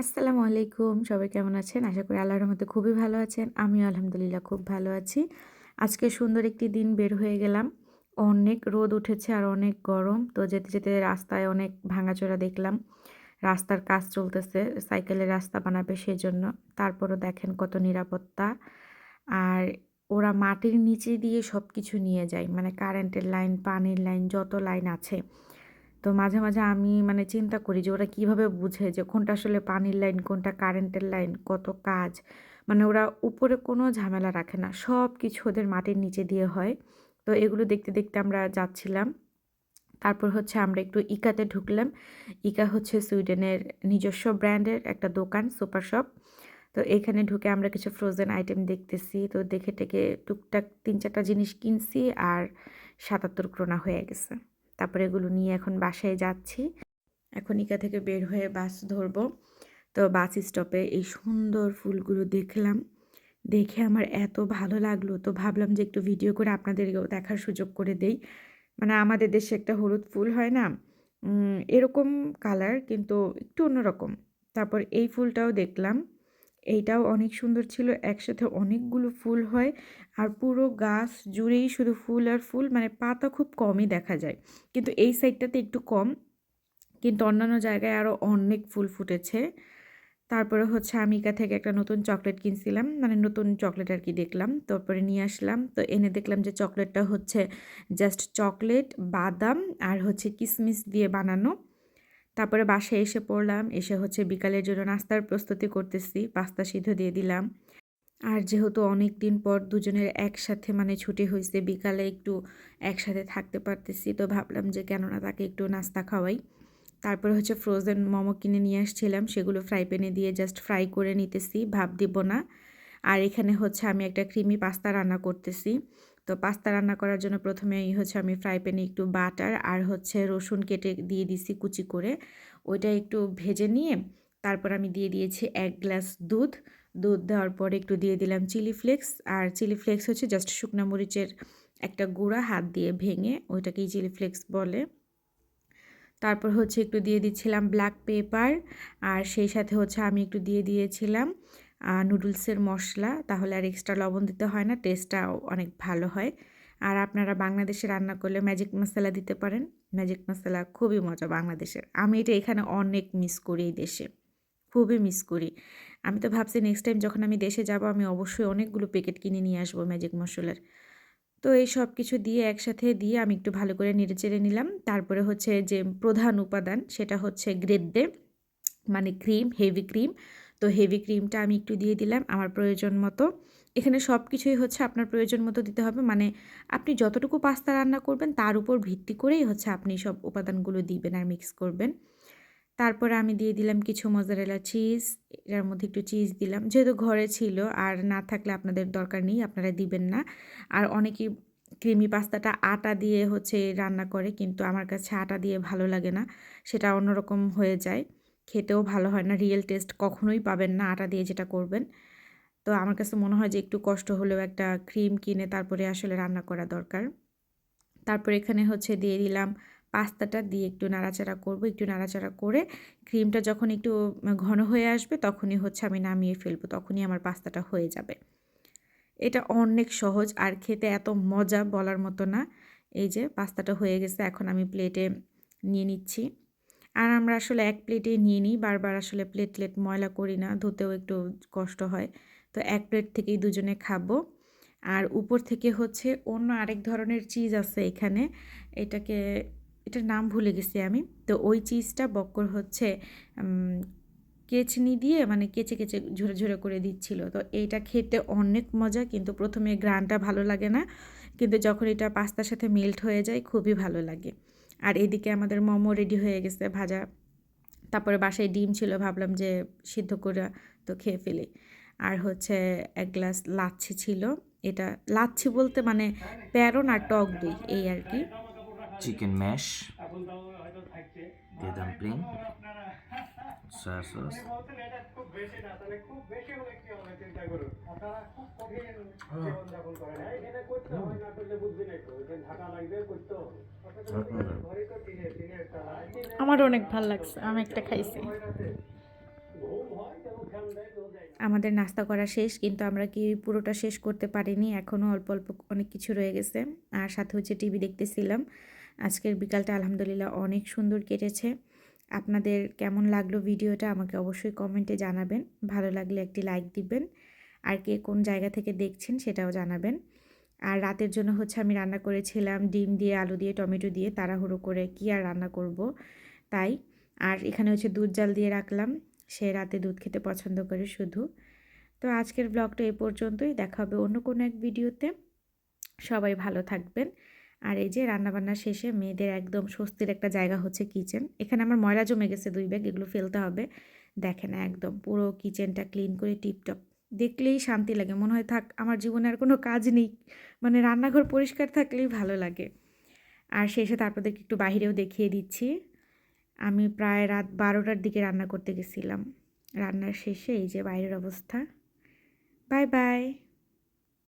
আসসালামু আলাইকুম। সবাই কেমন আছেন? আশা করি আল্লাহর রহমতে খুবই ভালো আছেন। আমিও আলহামদুলিল্লাহ খুব ভালো আছি। আজকে সুন্দর একটি দিন বের হয়ে গেলাম। অনেক রোদ উঠেছে আর অনেক গরম। তো যেতে যেতে রাস্তায় অনেক ভাঙাচোরা দেখলাম। রাস্তার কাজ চলতেছে, সাইকেলের রাস্তা বানাবে সেজন্য। তারপরও দেখেন কত নিরাপত্তা। আর ওরা মাটির নিচে দিয়ে সব কিছু নিয়ে যায়। মানে কারেন্টের লাইন, পানির লাইন, যত লাইন আছে। তো মাঝে মাঝে আমি মানে চিন্তা করি যে ওরা কীভাবে বুঝে যে কোনটা আসলে পানির লাইন, কোনটা কারেন্টের লাইন, কত কাজ। মানে ওরা উপরে কোনো ঝামেলা রাখে না সব কিছু ওদের মাটির নিচে দিয়ে হয়। তো এগুলো দেখতে দেখতে আমরা যাচ্ছিলাম। তারপর হচ্ছে আমরা একটু ইকাতে ঢুকলাম। ইকা হচ্ছে সুইডেনের নিজস্ব ব্র্যান্ডের একটা দোকান, সুপার শপ। তো এখানে ঢুকে আমরা কিছু ফ্রোজেন আইটেম দেখতেছি। তো দেখে টেকে টুকটাক তিন চারটা জিনিস কিনছি আর সাতাত্তর ক্রোনা হয়ে গেছে। তারপরে এগুলো নিয়ে এখন বাসায় যাচ্ছি। এখন ইকা থেকে বের হয়ে বাস ধরবো। তো বাস স্টপে এই সুন্দর ফুলগুলো দেখলাম। দেখে আমার এত ভালো লাগল। তো ভাবলাম যে একটু ভিডিও করে আপনাদেরকেও দেখার সুযোগ করে দেই। মানে আমাদের দেশে একটা হলুদ ফুল হয় না? এরকম কালার কিন্তু একটু অন্যরকম। তারপর এই ফুলটাও দেখলাম। এইটাও অনেক সুন্দর ছিল। একসাথে অনেকগুলো ফুল হয় আর পুরো গাছ জুড়েই শুধু ফুল আর ফুল মানে পাতা খুব কমই দেখা যায়। কিন্তু এই সাইডটাতে একটু কম, কিন্তু অন্যান্য জায়গায় আরও অনেক ফুল ফুটেছে। তারপরে হচ্ছে আমিকা থেকে একটা নতুন চকলেট কিনছিলাম মানে নতুন চকলেট আর কি দেখলাম। তারপরে নিয়ে আসলাম, তো এনে দেখলাম যে চকলেটটা হচ্ছে জাস্ট চকলেট, বাদাম আর হচ্ছে কিসমিস দিয়ে বানানো। তারপরে বাসায় এসে পড়লাম, এসে হচ্ছে বিকালের জন্য নাস্তার প্রস্তুতি করতেছি, পাস্তা সিদ্ধ দিয়ে দিলাম। আর যেহেতু অনেক দিন পর দুজনের একসাথে মানে ছুটি হয়েছে, বিকালে একটু একসাথে থাকতে পারতেছি, তো ভাবলাম যে কেননা তাকে একটু নাস্তা খাওয়াই। তারপরে হচ্ছে ফ্রোজেন মোমো কিনে নিয়ে আসছিলাম, সেগুলো ফ্রাই প্যানে দিয়ে জাস্ট ফ্রাই করে নিতেছি, ভাব দিব না। আর এখানে হচ্ছে আমি একটা ক্রিমি পাস্তা রান্না করতেছি। তো পাস্তা রান্না করার জন্য প্রথমে এই হচ্ছে আমি ফ্রাই প্যানে একটু বাটার আর হচ্ছে রসুন কেটে দিয়ে দিছি কুচি করে। ওইটা একটু ভেজে নিয়ে তারপর আমি দিয়ে দিয়েছি এক গ্লাস দুধ। দুধ দেওয়ার পরে একটু দিয়ে দিলাম চিলি ফ্লেক্স আর চিলি ফ্লেক্স হচ্ছে জাস্ট শুকনা মরিচের একটা গুঁড়া হাত দিয়ে ভেঙে ওইটাকেই চিলি ফ্লেক্স বলে। তারপর হচ্ছে একটু দিয়ে দিচ্ছিলাম ব্ল্যাক পেপার আর সেই সাথে হচ্ছে আমি একটু দিয়ে দিয়েছিলাম নুডলসের মশলা, তাহলে আর এক্সট্রা লবণ দিতে হয় না টেস্টটাও অনেক ভালো হয়। আর আপনারা বাংলাদেশে রান্না করলে ম্যাজিক মশলা দিতে পারেন। ম্যাজিক মশলা খুবই মজা বাংলাদেশের। আমি এটা এখানে অনেক মিস করি এই দেশে। খুবই মিস করি। আমি তো ভাবছি নেক্সট টাইম যখন আমি দেশে যাব, আমি অবশ্যই অনেকগুলো প্যাকেট কিনে নিয়ে আসব ম্যাজিক মশলার। তো এই সব কিছু দিয়ে একসাথে দিয়ে আমি একটু ভালো করে নেড়ে চেড়ে নিলাম। তারপরে হচ্ছে যে প্রধান উপাদান, সেটা হচ্ছে গ্রেডে মানে ক্রিম হেভি ক্রিম তো হেভি ক্রিমটা আমি একটু দিয়ে দিলাম আমার প্রয়োজন মতো। এখানে সব কিছুই হচ্ছে আপনার প্রয়োজন মতো দিতে হবে। মানে আপনি যতটুকু পাস্তা রান্না করবেন, তার উপর ভিত্তি করেই হচ্ছে আপনি সব উপাদানগুলো দিবেন আর মিক্স করবেন। তারপরে আমি দিয়ে দিলাম কিছু মজারেলা চিজ এটার মধ্যে একটু চিজ দিলাম। যেহেতু ঘরে ছিল আর না থাকলে আপনাদের দরকার নেই, আপনারা দিবেন না। আর অনেকেই ক্রিমি পাস্তাটা আটা দিয়ে হচ্ছে রান্না করে, কিন্তু আমার কাছে আটা দিয়ে ভালো লাগে না, সেটা অন্যরকম হয়ে যায়। খেতেও ভালো হয় না রিয়েল টেস্ট কখনোই পাবেন না আটা দিয়ে যেটা করবেন। তো আমার কাছে মনে হয় যে একটু কষ্ট হলেও একটা ক্রিম কিনে তারপরে আসলে রান্না করা দরকার। তারপর এখানে হচ্ছে দিয়ে দিলাম পাস্তাটা, দিয়ে একটু নাড়াচাড়া করব। একটু নাড়াচাড়া করে ক্রিমটা যখন একটু ঘন হয়ে আসবে তখনই হচ্ছে আমি নামিয়ে ফেলব, তখনই আমার পাস্তাটা হয়ে যাবে। এটা অনেক সহজ, আর খেতে এত মজা বলার মতো না। এই যে পাস্তাটা হয়ে গেছে, এখন আমি প্লেটে নিয়ে নিচ্ছি। আর আমরা আসলে এক প্লেটে নিয়ে নিই। বারবার আসলে প্লেট প্লেট ময়লা করি না, ধুতেও একটু কষ্ট হয়। তো এক প্লেট থেকেই দুজনে খাব। আর উপর থেকে হচ্ছে অন্য আরেক ধরনের চিজ আছে এখানে। এটাকে, এটার নাম ভুলে গেছি আমি। তো ওই চিজটা বক্কর হচ্ছে কেচনি দিয়ে মানে কেচে কেচে ঝরে ঝরে করে দিচ্ছিল। তো এইটা খেতে অনেক মজা, কিন্তু প্রথমে গ্রানটা ভালো লাগে না। কিন্তু যখন এটা পাস্তার সাথে মেল্ট হয়ে যায়, খুবই ভালো লাগে। আর এদিকে আমাদের মোমো রেডি হয়ে গেছে ভাজা। তারপরে বাসায় ডিম ছিল, ভাবলাম যে সিদ্ধ করে তো খেয়ে ফেলি। আর হচ্ছে এক গ্লাস লাচ্ছি ছিল। এটা লাচ্ছি বলতে মানে প্যারন আর টক দই, এই আর কি। চিকেন ম্যাশ দিয়ে ডাম্পলিং সস আমার অনেক ভালো লাগছে আমি একটা খাইছি। আমাদের নাস্তা করা শেষ কিন্তু আমরা কি পুরোটা শেষ করতে পারিনি? এখনও অল্প অল্প অনেক কিছু রয়ে গেছে। আর সাথে হচ্ছে টিভি দেখতেছিলাম। আজকের বিকালটা আলহামদুলিল্লাহ অনেক সুন্দর কেটেছে। আপনাদের কেমন লাগল ভিডিওটা আমাকে অবশ্যই কমেন্টে জানাবেন। ভালো লাগলে একটি লাইক দিবেন। আর কে কোন জায়গা থেকে দেখছেন সেটাও জানাবেন। আর রাতের জন্য হচ্ছে আমি রান্না করেছিলাম ডিম দিয়ে, আলু দিয়ে, টমেটো দিয়ে, তাড়াহুড়ো করে কি আর রান্না করব তাই। আর এখানে হচ্ছে দুধ জাল দিয়ে রাখলাম। সে রাতে দুধ খেতে পছন্দ করে শুধু। তো আজকের ব্লগটা এ পর্যন্তই। দেখা হবে অন্য কোনো এক ভিডিওতে। সবাই ভালো থাকবেন। আর এই যে রান্নাবান্না শেষে মেয়েদের একদম স্বস্তির একটা জায়গা হচ্ছে কিচেন এখানে আমার ময়লা জমে গেছে দুই ব্যাগ এগুলো ফেলতে হবে। দেখে না একদম পুরো কিচেনটা ক্লিন করে টিপটপ দেখলেই শান্তি লাগে, মনে হয় থাক আমার জীবনে আর কোনো কাজ নেই। মানে রান্নাঘর পরিষ্কার থাকলেই ভালো লাগে। আর শেষে তারপরদেরকে একটু বাহিরেও দেখিয়ে দিচ্ছি। আমি প্রায় রাত বারোটার দিকে রান্না করতে গেছিলাম। রান্নার শেষে এই যে বাইরের অবস্থা। Bye bye